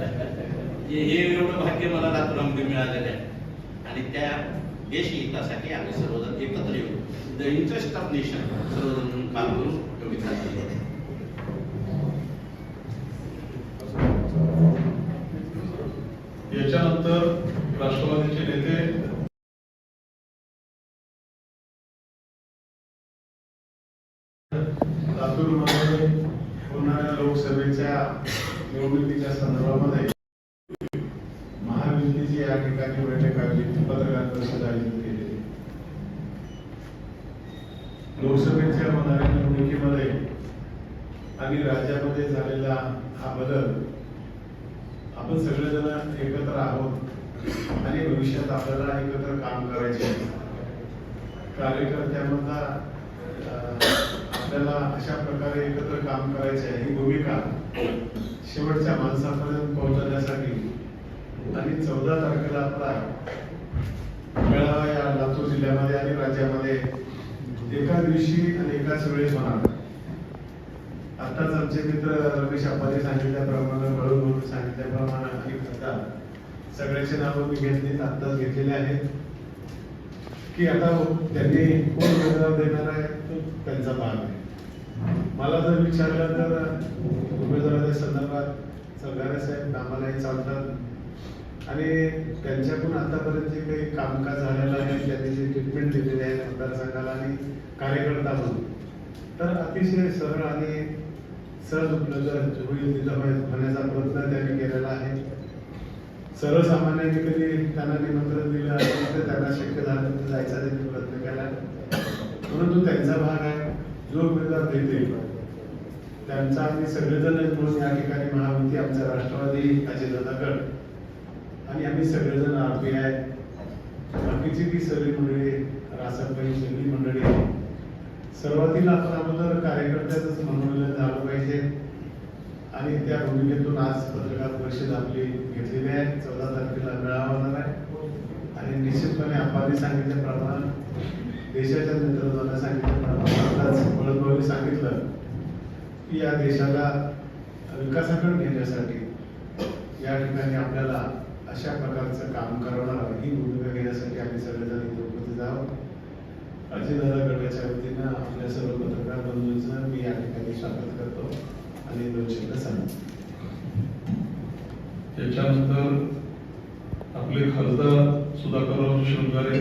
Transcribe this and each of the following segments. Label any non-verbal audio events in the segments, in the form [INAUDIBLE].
हे एवढं भाग्य मला लातूरामध्ये मिळालेलं आहे. आणि त्या देश हितासाठी आम्ही सर्वजण एकत्र येऊ. द इंटरेस्ट ऑफ नेशन सर्वजण मिळून काम करून एवढी खात्री याच्यानंतर राष्ट्रवादीचे नेते लातूरमध्ये होणाऱ्या लोकसभेच्या निवडणुकीच्या संदर्भामध्ये महायुतीची या ठिकाणी बैठक आयोजित पत्रकार परिषद आयोजित केली लोकसभेच्या होणाऱ्या निवडणुकीमध्ये आणि राज्यामध्ये झालेला हा बदल आपण सगळेजण एकत्र आहोत आणि भविष्यात आपल्याला एकत्र काम करायचे आहे. आपल्याला अशा प्रकारे एकत्र काम करायचे आहे ही भूमिका शेवटच्या माणसापर्यंत पोहोचवण्यासाठी आणि चौदा तारखेला आपला मेळावा या लातूर जिल्ह्यामध्ये आणि राज्यामध्ये एका दिवशी आणि एकाच वेळेस होणार. आताच आमचे मित्र रमेश आप्पाने सांगितल्याप्रमाणे बळून म्हणून सांगितल्याप्रमाणे आणि आता सगळ्याचे नावं मी घेतली आत्ताच घेतलेले आहेत. की आता त्यांनी कोण उमेदवार देणार आहे तो त्यांचा भाग आहे. मला जर विचारलं तर उमेदवाराच्या संदर्भात सरगारे साहेब कामालाही चालतात. आणि त्यांच्याकडून आतापर्यंत जे काही कामकाज झालेलं आहे त्यांनी जे ट्रीटमेंट दिलेली आहे मतदारसंघाला आणि कार्यकर्ता म्हणून तर अतिशय सरळ आणि सहज उपलब्ध होईल तिथं होण्याचा प्रयत्न त्यांनी केलेला आहे. सर्वसामान्यांनी कधी त्यांना निमंत्रण दिलं आणि तर त्यांना शक्य झालं तर जायचा त्यांनी प्रयत्न केला. परंतु त्यांचा भाग आहे जो उमेदवार देतील त्यांचा आम्ही सगळेजण म्हणून या ठिकाणी महायुती आमचा राष्ट्रवादी अजितदादा गट आणि आम्ही सगळेजण आरपीआय बाकीची ती सगळी मंडळी रासनबाई सगळी मंडळी. सर्वातील आपण अगोदर कार्यकर्त्याच मनोरंजन झालं पाहिजे. आणि त्या भूमिकेतून आज पत्रकार परिषद आपली घेतलेली आहे. चौदा तारखेला मेळावा होणार आहे. आणि निश्चितपणे आपण सांगितल्याप्रमाणे देशाच्या नेतृत्वाला सांगितलं सांगितलं की या देशाला विकासाकडे घेण्यासाठी या ठिकाणी आपल्याला अशा प्रकारचं काम करणार ही भूमिका घेण्यासाठी आम्ही सगळेजण इथे उपस्थित आहोत अजितदादा गटाच्या वतीनं आपल्या सर्व पत्रकार बंधूंचं मी या ठिकाणी स्वागत करतो आणि दोन शब्द सांगतो त्याच्यानंतर आपले खासदार सुधाकरराव शृंगारे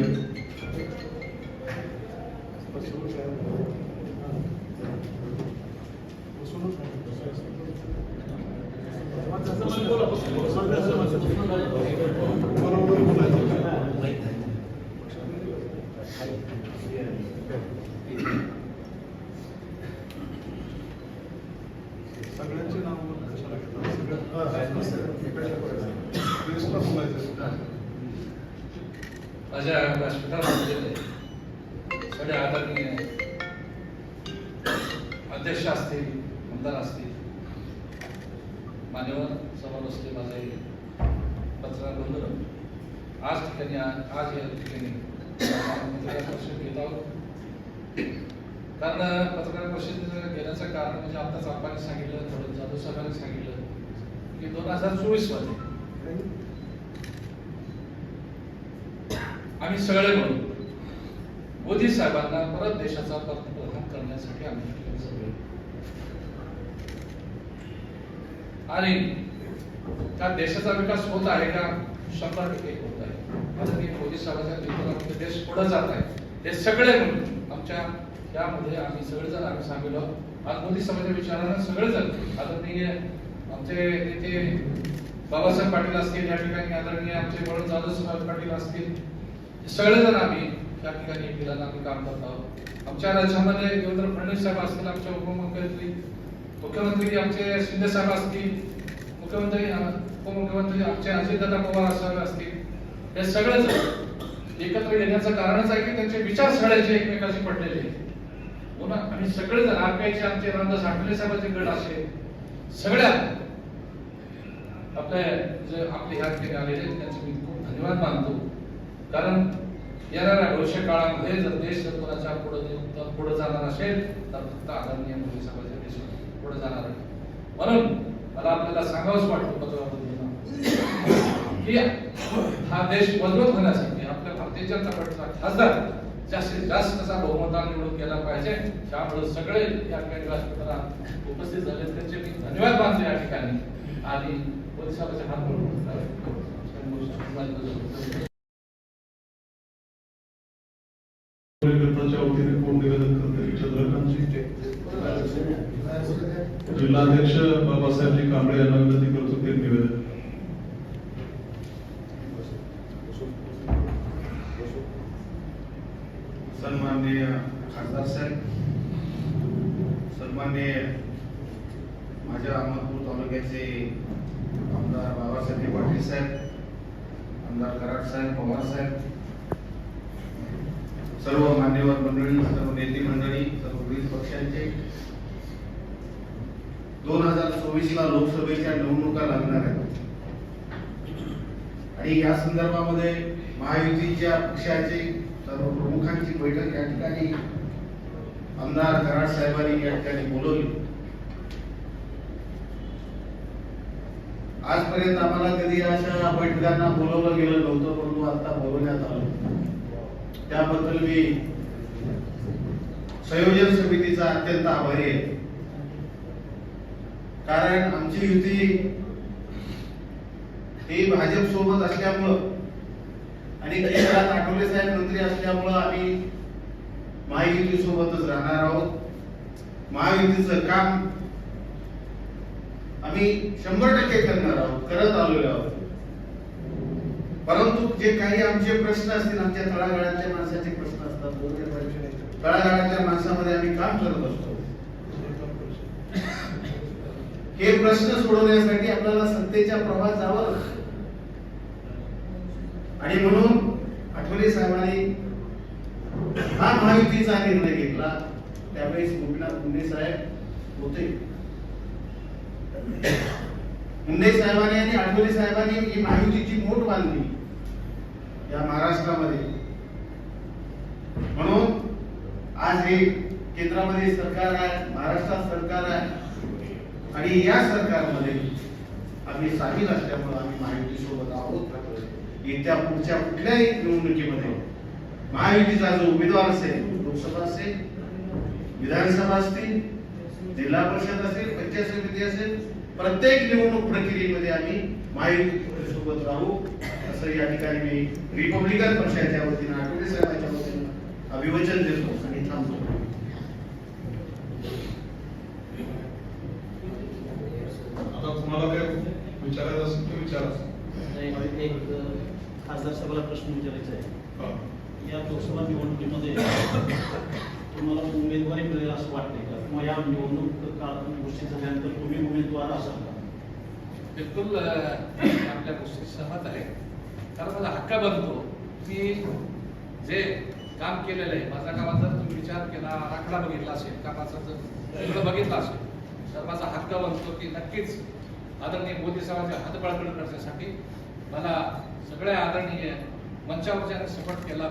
सगळ्यांचे नाव कशाला घेतात? सगळं- लिस्टला बोलायचं. माझ्या सभा माझे पत्रा बंधू आज ठिकाणी आज या ठिकाणी पत्रकार परिषद घेत आहोत कारण पत्रकार परिषद घेण्याचं कारण म्हणजे आताच आपण सांगितलं थोडं जाधव साहेबांनी सांगितलं की दोन हजार चोवीसमध्ये आम्ही सगळे म्हणून मोदी साहेबांना परत देशाचा पंतप्रधान करण्यासाठी आम्ही सगळे। आणि त्या देशाचा विकास होत आहे का? शंभर टक्के होत आहे. आता मी मोदी साहेबांच्या नेतृत्वामध्ये देश पुढे जात आहे. हे सगळे आमच्या यामध्ये आम्ही सगळेजण आम्ही सांगितलं आज मोदी समाजाच्या विचारानं सगळेजण आदरणीय आमचे नेते बाबासाहेब पाटील असतील या ठिकाणी आदरणीय आमचे वरुण जाधव साहेब पाटील असतील सगळेजण आम्ही त्या ठिकाणी एकमेकांना आम्ही काम करत आहोत. आमच्या राज्यामध्ये देवेंद्र फडणवीस साहेब असतील आमच्या उपमुख्यमंत्री मुख्यमंत्री आमचे शिंदे साहेब असतील मुख्यमंत्री उपमुख्यमंत्री आमचे अजितदादा पवार साहेब असतील हे सगळेच एकत्र येण्याचं कारणच आहे की त्यांचे विचार सगळ्याचे एकमेकाशी पडलेले हो ना? आणि सगळेच आरपीआयचे आमचे रामदास आठवले साहेबांचे गट असे सगळ्या आपल्या जे आपले ह्या ठिकाणी आलेले आहेत, त्यांचे मी खूप धन्यवाद मानतो. कारण येणाऱ्या भविष्य काळामध्ये जर देश जर कोणाच्या पुढे पुढे जाणार असेल तर फक्त आदरणीय मोदी साहेबांच्या देश पुढे जाणार आहे. म्हणून मला आपल्याला सांगावंच वाटतं पत्रामध्ये. की हा देश मजबूत होण्यासाठी आपल्या भारतीय जनता पक्षाचा खासदार जास्तीत जास्त कसा बहुमताने निवडून गेला पाहिजे. त्यामुळे सगळे या ठिकाणी व्यासपीठाला उपस्थित झाले. त्यांचे मी धन्यवाद मानतो या ठिकाणी. आणि पोलिसांचे हात म्हणून कार्यकर्त्याच्या वतीने कोण निवेदन करते चंद्रकांतजी जिल्हाध्यक्ष बाबासाहेबजी कांबळे यांना विनंती करतो ते निवेदन. सन्माननीय खासदार साहेब सन्माननीय माझ्या अहमदपूर तालुक्याचे आमदार बाबासाहेब पाटील साहेब आमदार कराड साहेब पवार साहेब सर्व मान्यवर मंडळी सर्व नेते मंडळी सर्व विविध पक्षांचे दोन हजार चोवीस ला लोकसभेच्या निवडणुका लागणार आहेत. आणि या संदर्भामध्ये महायुतीच्या पक्षाचे सर्व प्रमुखांची बैठक या ठिकाणी आमदार कराड साहेबांनी या ठिकाणी बोलवली. आजपर्यंत आम्हाला कधी अशा बैठकांना बोलवलं गेलं नव्हतं परंतु आता बोलवण्यात आलं. त्याबद्दल मी संयोजन समितीचा अत्यंत आभारी आहे. कारण आमची युती ही भाजप सोबत असल्यामुळं आणि केंद्रात आठवले साहेब मंत्री असल्यामुळं आम्ही महायुती सोबतच राहणार आहोत. महायुतीचं काम आम्ही शंभर टक्के करणार आहोत करत आलेलो आहोत. परंतु जे काही आमचे प्रश्न असतील आमच्या तळागाळातल्या माणसाचे प्रश्न असतात तळागाळातल्या माणसामध्ये आम्ही काम करत असतो. हे प्रश्न सोडवण्यासाठी आपल्याला सत्तेच्या प्रवाहात जावं आणि म्हणून आठवले साहेबांनी हा महायुतीचा निर्णय घेतला. त्यावेळेस गोपीनाथ मुंडे साहेब होते. मुंडे साहेबांनी आणि आठवले साहेबांनी ही महायुतीची मोठ बांधली या महाराष्ट्रामध्ये. म्हणून आज हे केंद्रामध्ये सरकार आहे महाराष्ट्रात सरकार आहे. आणि या सरकारमध्ये आम्ही सामील असल्यामुळे आम्ही महायुती सोबत आहोत येत्या पुढच्या कुठल्याही निवडणुकीमध्ये महायुतीचा जो उमेदवार असेल लोकसभा असेल विधानसभा असतील जिल्हा परिषद असेल पंचायत समिती असेल प्रत्येक निवडणूक प्रक्रियेमध्ये आम्ही महायुती सोबत राहू असं या ठिकाणी मी रिपब्लिकन पक्षाच्या वतीनं आठवले साहेबांच्या वतीनं अभिवचन देतो आणि थांबतो आता तुम्हाला काय विचारायचं असेल तर विचारा एक एक साहेबाला प्रश्न विचारायचा आहे. या लोकसभा निवडणुकीमध्ये तुम्हाला उमेदवारी मिळेल असं वाटतंय का? किंवा या निवडणूक काळात गोष्टी झाल्यानंतर तुम्ही उमेदवार असाल का? बिलकुल आपल्या गोष्टी सहमत आहे कारण माझा हक्का बनतो की जे काम केलेलं आहे माझ्या कामात जर तुम्ही विचार केला आराखडा बघितला असेल कामाचा जर सगळं बघितलं असेल तर माझा हक्क बनतो की नक्कीच आदरणीय मोदी साहेबांचे हात बळकट करण्यासाठी मला सगळ्या आदरणीय मंचावरच्या सपोर्ट केला.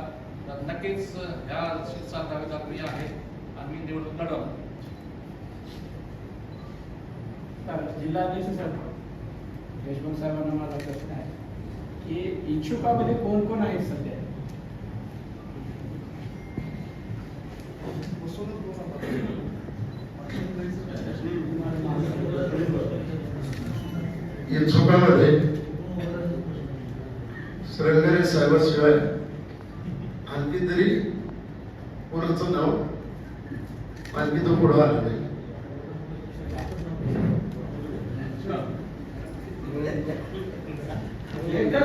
तर नक्कीच ह्या सीटचा दावेदार मी आहे. आणि मी निवडणूक लढवणार जिल्हाध्यक्ष साहेब देशमुख साहेबांना माझा प्रश्न आहे की इच्छुकामध्ये कोण कोण आहेत सध्या? इच्छुकामध्ये श्रंगारे साहेबाशिवाय आणखी तरी पुढचं नाव आणखी तो पुढं आलं नाही.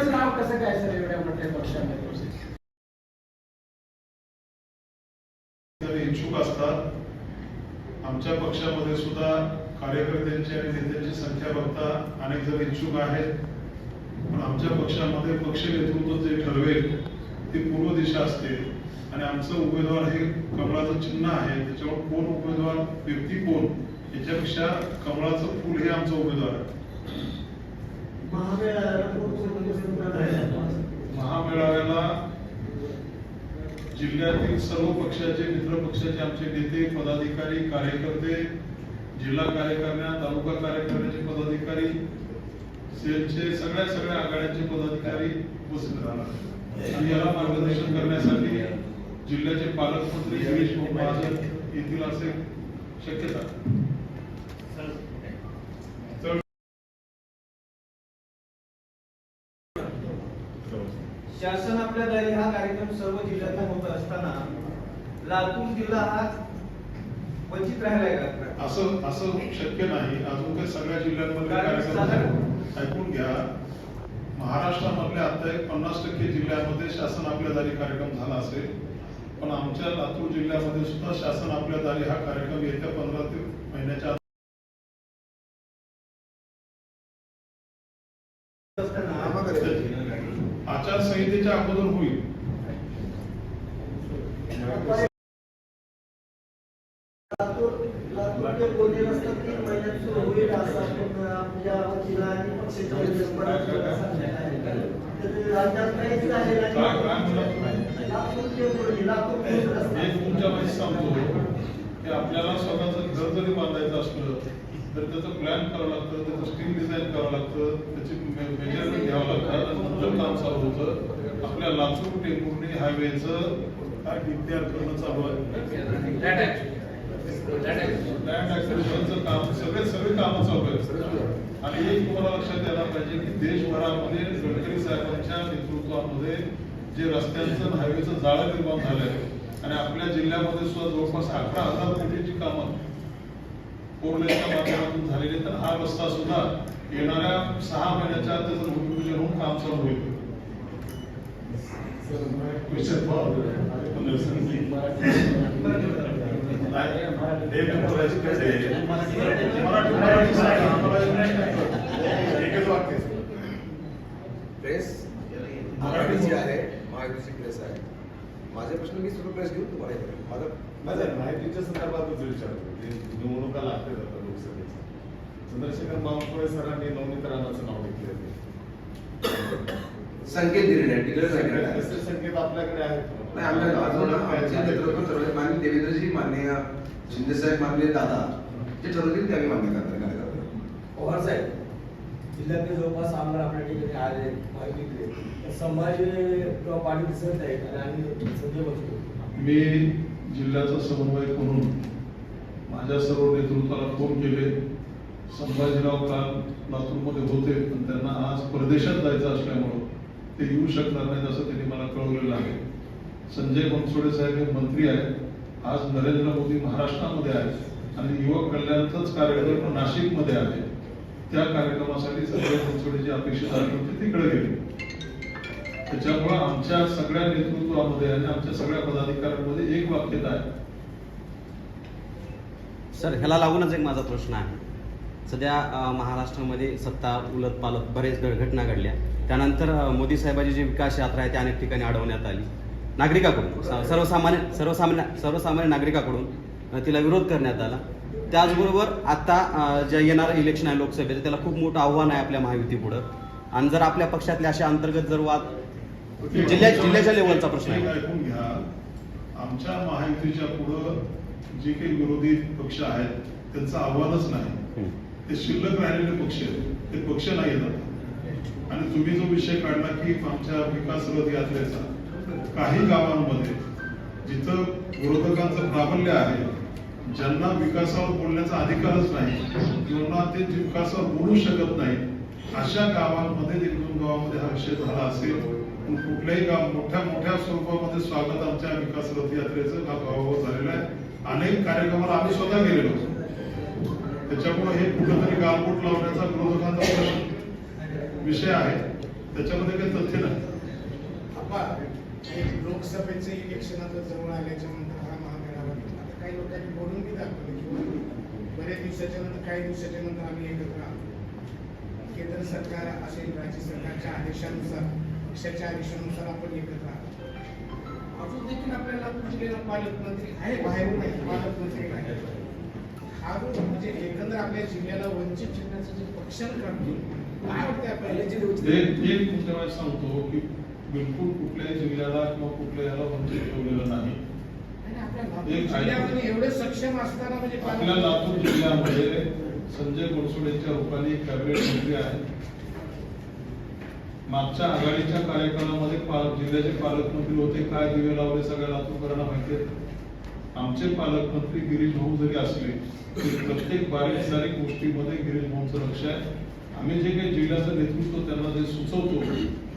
नाव कसं काय सर एवढ्या मोठ्या पक्षामध्ये? इच्छुक असतात आमच्या पक्षामध्ये सुद्धा कार्यकर्त्यांची आणि नेत्यांची संख्या बघता अनेक जण इच्छुक आहेत. पण आमच्या पक्षामध्ये पक्ष नेतृत्व जे ठरवेल ती पूर्व दिशा असते. आणि आमचं उमेदवार हे कमळाचं चिन्ह आहे त्याच्यावर कोण उमेदवार व्यक्ती कोण याच्यापेक्षा कमळाचं फुल हे आमचं उमेदवार आहे. महामेळाव्याला जिल्ह्यातील सर्व पक्षाचे मित्र पक्षाचे आमचे नेते पदाधिकारी कार्यकर्ते जिल्हा कार्यकारिण्या तालुका कार्यकारिण्याचे पदाधिकारी सेलचे सगळ्या सगळ्या आघाड्यांचे पदाधिकारी उपस्थित राहणार. आणि याला मार्गदर्शन करण्यासाठी जिल्ह्याचे पालकमंत्री गिरीश महाजन येथील असे शक्यता. शासन आपल्या दारी हा कार्यक्रम सर्व जिल्ह्यात होत असताना लातूर जिल्हा हा वंचित राहिलाय का असं असं शक्य नाही. अजून काही सगळ्या जिल्ह्यांमध्ये कार्यक्रम ऐकून घ्या. महाराष्ट्रामधल्या आता एक पन्नास टक्के जिल्ह्यामध्ये शासन आपल्या दारी कार्यक्रम झाला असेल पण आमच्या लातूर जिल्ह्यामध्ये सुद्धा शासन आपल्या दारी हा कार्यक्रम येत्या पंधरा ते महिन्याच्या आचारसंहितेच्या अगोदर होईल. लातूर लातूरचे बोलले असतात तीन महिन्यात सुरू होईल. असं आपण आणि पक्षाच्या सांगण्यात आलेलं आहे. तर राज्यात काहीच झालेलं नाही. एक तुमच्या माहिती सांगतो की आपल्याला स्वतःचं घर जरी बांधायचं असलं तर त्याचं प्लॅन करावं लागतं त्याचं स्क्रीन डिझाईन करावं लागतं त्याची मेजरमेंट घ्यावं लागतं तुमचं काम चालू होतं आपल्या लातूर टेंभुर्णी हायवेचं काय डिपिआर करणं चालू आहे काम सगळे सगळे कामं चालू आहेत आणि एक तुम्हाला लक्षात यायला पाहिजे की देशभरामध्ये गडकरी साहेबांच्या नेतृत्वामध्ये जे रस्त्यांचं हायवेचं जाळं निर्माण झालंय आणि आपल्या जिल्ह्यामध्ये सुद्धा जवळपास अकरा हजार कोटीची कामं फोरलेनच्या माध्यमातून झालेली तर हा रस्ता सुद्धा येणाऱ्या सहा महिन्याच्या आत त्याचं भूमिपूजन होऊन काम चालू होईल Question एकच वाक्य. प्रेस मराठी जी आहे महायुतीची प्रेस आहे माझे प्रश्न मी सुरू प्रेस घेऊन तुम्हाला. माझं माझं माहितीच्या संदर्भातच विचारतो. निवडणुका लागतात आता लोकसभेच्या. चंद्रशेखर बावनकुळे सरांनी नवनीत राणाचं नाव घेतलं संकेत दिलेले आहेत. तसे संकेत आपल्याकडे आहेत. नाही आमच्या आमचे नेतृत्व ठरवले माननीय देवेंद्रजी माननीय शिंदेसाहेब माननीय दादा जे ठरवतील ते आम्ही मान्य कार्यकर्ते. पवार साहेब जिल्ह्यातले जवळपास आमदार आपल्या ठिकाणी आले तर संभाजी किंवा पाटील दिसत आहेत आणि संजय बसतो मी जिल्ह्याचा समन्वयक म्हणून माझ्या सर्व नेतृत्वाला फोन केले. संभाजीराव काल लातूरमध्ये होते पण त्यांना आज परदेशात जायचं असल्यामुळं ते येऊ शकणार नाहीत असं त्यांनी मला कळवलेलं आहे. संजय बनसोडे साहेब हे मंत्री आहेत. आज नरेंद्र मोदी महाराष्ट्रामध्ये आहेत. आणि युवक कल्याणचाच कार्यक्रम नाशिकमध्ये आहे त्या कार्यक्रमासाठी संजय बनसोडे अपेक्षा अपेक्षित होती ते तिकडे गेले. त्याच्यामुळं आमच्या सगळ्या नेतृत्वामध्ये आणि आमच्या सगळ्या पदाधिकाऱ्यांमध्ये एक वाक्यता आहे. सर ह्याला लागूनच एक माझा प्रश्न आहे. सध्या महाराष्ट्रामध्ये सत्ता उलट पालट बरेच घटना घडल्या. त्यानंतर मोदी साहेबांची जी विकास यात्रा आहे ती अनेक ठिकाणी अडवण्यात आली. नागरिकाकडून स- सर्वसामान्य सर्वसामान्य सर्वसामान्य नागरिकाकडून तिला विरोध करण्यात आला. त्याचबरोबर आता जे येणारं इलेक्शन आहे लोकसभेचं त्याला खूप मोठं आव्हान आहे आपल्या महायुतीपुढं. आणि जर आपल्या पक्षातले असे अंतर्गत जर वाद जिल्ह्या जिल्ह्याच्या लेवलचा प्रश्न आहे. आमच्या महायुतीच्या पुढं जे काही विरोधी पक्ष आहेत त्यांचं आव्हानच नाही. ते शिल्लक राहिलेले पक्ष आहेत. ते पक्ष नाही येतात आणि तुम्ही जो विषय काढला की आमच्या विकास रथ यात्रेचा काही गावांमध्ये जिथं विरोधकांचं प्राबल्य आहे ज्यांना विकासावर बोलण्याचा अधिकारच नाही किंवा ते विकासावर बोलू शकत नाही अशा गावांमध्ये एक दोन गावामध्ये हा विषय झाला असेल पण कुठल्याही गाव मोठ्या मोठ्या स्वरूपामध्ये स्वागत आमच्या विकास रथ यात्रेचं गावावर झालेलं आहे. अनेक कार्यक्रमाला आम्ही स्वतः गेलेलो त्याच्यामुळे हे कुठंतरी गालबोट लावण्याचा विरोधकांचा प्रश्न विषय आहे. त्याच्यामध्ये काही तथ्य नाही. लोकसभेचे इलेक्शन आता जवळ आल्याच्यानंतर हा महामेळावा घेतला. काही लोकांनी बोलून बी दाखवलं की बरेच दिवसाच्या नंतर काही दिवसाच्या नंतर आम्ही एकत्र आलो केंद्र सरकार असेल राज्य सरकारच्या आदेशानुसार पक्षाच्या आदेशानुसार आपण एकत्र आलो अजून देखील आपल्याला जिल्ह्याला पालकमंत्री आहे? बाहेरून नाही. पालकमंत्री नाही. हा जो म्हणजे एकंदर आपल्या जिल्ह्याला वंचित जिल्ह्याचं जे पक्षण करतो काय वाटतं आपल्याला एक एक सांगतो की बिलकुल कुठल्याही जिल्ह्याला किंवा कुठल्या याला वंचित ठेवलेलं नाही. आपल्या लातूर जिल्ह्यामध्ये एवढे सक्षम असताना म्हणजे आपल्या लातूर जिल्ह्यामध्ये संजय गोडसोडेच्या रूपाने कॅबिनेट मंत्री आहेत मागच्या आघाडीच्या कार्यकाळामध्ये जिल्ह्याचे पालकमंत्री होते. काय दिवे लावले सगळ्या लातूरकरांना माहिती आमचे पालकमंत्री गिरीश भाऊ जरी असले तरी प्रत्येक बारीक सारीक गोष्टीमध्ये गिरीश भाऊंचं लक्ष आहे. आम्ही जे काही जिल्ह्याचं नेतृत्व त्यांना जे सुचवतो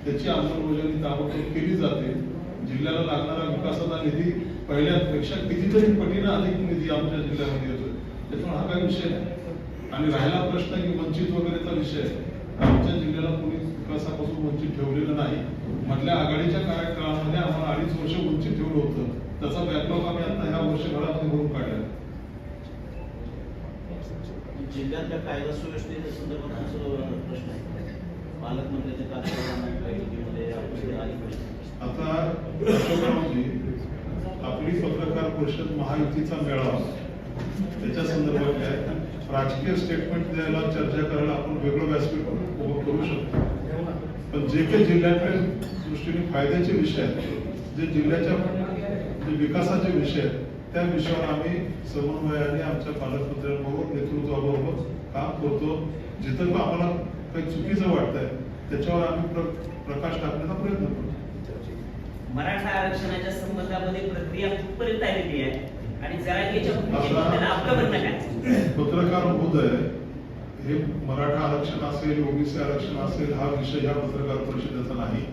त्याची अंमलबजावणी ताबडतोब केली जाते. जिल्ह्याला लागणारा विकासाचा निधी पहिल्यापेक्षा कितीतरी पटीनं अधिक निधी आमच्या जिल्ह्यामध्ये येतोय. त्यातून हा काही विषय आणि राहिला प्रश्न की वंचित वगैरेचा विषय आमच्या जिल्ह्याला कोणी विकासापासून वंचित ठेवलेलं नाही. मधल्या आघाडीच्या कार्यकाळामध्ये आम्हाला अडीच वर्ष वंचित ठेवलं होतं. त्याचा बॅकलॉग आम्ही आता ह्या वर्षभरामध्ये भरून काढला. जिल्ह्यातल्या कायदा सुव्यवस्थेच्या संदर्भात प्रश्न आहे. पालकमंत्र्यांच्या कार्यक्रमांना आता आपली पत्रकार परिषद महायुतीचा मेळावा. त्याच्या संदर्भात काय राजकीय स्टेटमेंट द्यायला चर्चा करायला आपण वेगळं व्यासपीठ उभं करू शकतो. पण जे काही जिल्ह्याकडे दृष्टीने फायद्याचे विषय आहेत जे जिल्ह्याच्या विकासाचे विषय आहेत त्या विषयावर आम्ही समन्वयाने आमच्या पालकमंत्र्यांबरोबर नेतृत्वाबरोबर काम करतो. जिथं आम्हाला काही चुकीचं वाटतंय त्याच्यावर आम्ही प्र- प्रकाश टाकण्याचा प्रयत्न करतो. मराठा आरक्षणाच्या संबंधामध्ये प्रक्रिया कुठपर्यंत आलेली आहे. आणि भूमिकेबद्दल आपलं म्हणणं काय? पत्रकार महोदय हे मराठा आरक्षण असेल ओबीसी आरक्षण असेल हा विषय या पत्रकार परिषदेचा नाही.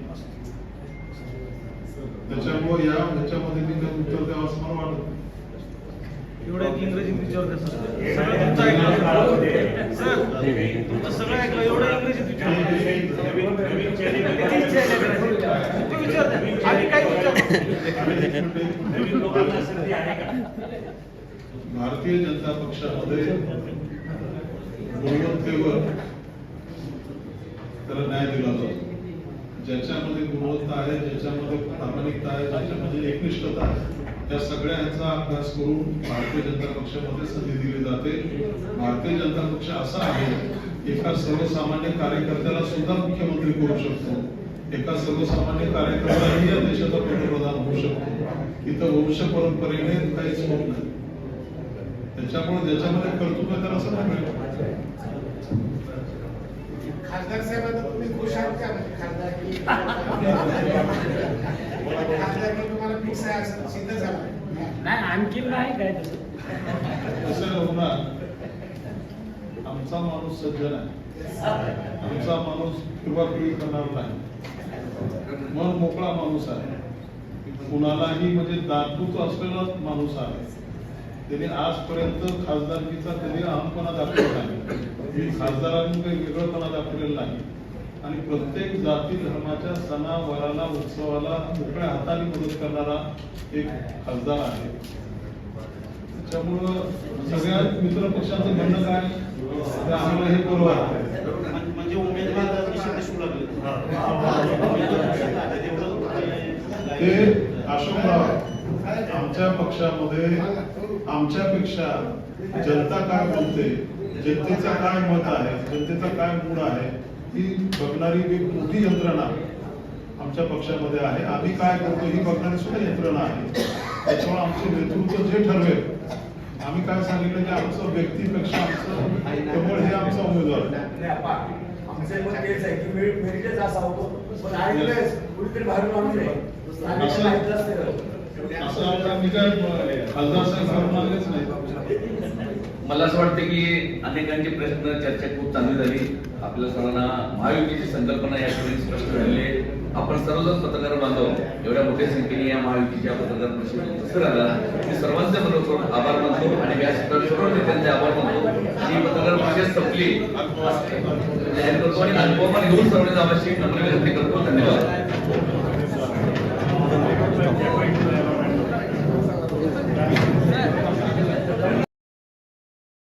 त्याच्यामुळे या ह्याच्यामध्ये मी काही उत्तर द्यावं असं मला वाटत नाही. एवढं इंग्रजीत तुमचं ऐकलं सर तुमचं सगळं ऐकलं एवढं इंग्रजीत आम्ही काय भारतीय जनता पक्षामध्ये गुणवत्तेवर त्याला न्याय दिला जातो. ज्याच्यामध्ये गुणवत्ता आहे ज्याच्यामध्ये प्रामाणिकता आहे ज्याच्यामध्ये एकनिष्ठता आहे. त्या सगळ्यांचा अभ्यास करून भारतीय जनता पक्षामध्ये संधी दिली जाते. भारतीय जनता पक्ष असा आहे एका सर्वसामान्य कार्यकर्त्याला सुद्धा मुख्यमंत्री करू शकतो. एका सर्वसामान्य कार्यकर्त्यालाही या देशाचा पंतप्रधान होऊ शकतो. इथं वंश परंपरेने काहीच होत नाही. त्याच्यामुळे ज्याच्यामध्ये कर्तृत्व त्याला सगळं मिळेल खासदार साहेब आता तुम्ही खुश आहात का? म्हणजे खासदार [LAUGHS] सिद्ध नाही नाही काय तसं. कसं होणार. आमचा माणूस सज्जन आहे. आमचा माणूस किरवाकिरी करणार नाही. मन मोकळा माणूस आहे. कुणालाही म्हणजे दातूच असलेला माणूस आहे. त्याने आजपर्यंत खासदारकीचा कधी अहमपणा दाखवला नाही. खासदारांनी काही वेगळंपणा दाखवलेला नाही. आणि प्रत्येक जाती धर्माच्या सणावाराला उत्सवाला मोकळ्या हाताने मदत करणारा एक खासदार आहे. त्याच्यामुळं सगळ्या मित्र पक्षांचं म्हणणं काय? आम्हाला हे बरोबर आहे म्हणजे उमेदवार ते अशोकराव आमच्या पक्षामध्ये आमच्यापेक्षा जनता काय बोलते जनतेचं काय मत आहे? जनतेचा काय मूड आहे? ही बघणारी एक मोठी यंत्रणा आमच्या पक्षामध्ये आहे. आम्ही काय करतो ही बघणारी सुद्धा यंत्रणा आहे. त्याच्यामुळे आमचे नेतृत्व जे ठरवेल आम्ही काय सांगितलं की आमचं व्यक्तीपेक्षा आमचं हे आमचा उमेदवार. आहे. आमचं मत तेच आहे की मेरिट मेरिटच पण कुठेतरी बाहेर माणूस आहे असं- आता मी खासदार साहेब करून आलेच नाही मला असं वाटतं की अनेकांचे प्रश्न चर्चा खूप चांगली झाली. आपल्या सर्वांना महायुतीची संकल्पना या ठिकाणी स्पष्ट झाली आपण सर्वजण पत्रकार बांधव. एवढ्या मोठ्या संख्येने या महायुतीच्या पत्रकार परिषदेत उपस्थित मी सर्वांचे मनपूर्वक आभार मानतो आणि व्यासपीठावर सर्व नेत्यांचे आभार मानतो. ही पत्रकार परिषद संपली जाहीर म्हणजे करतो आणि अनुभवाने घेऊन सर्वांनी आवश्यक नम्र विनंती करतो. धन्यवाद.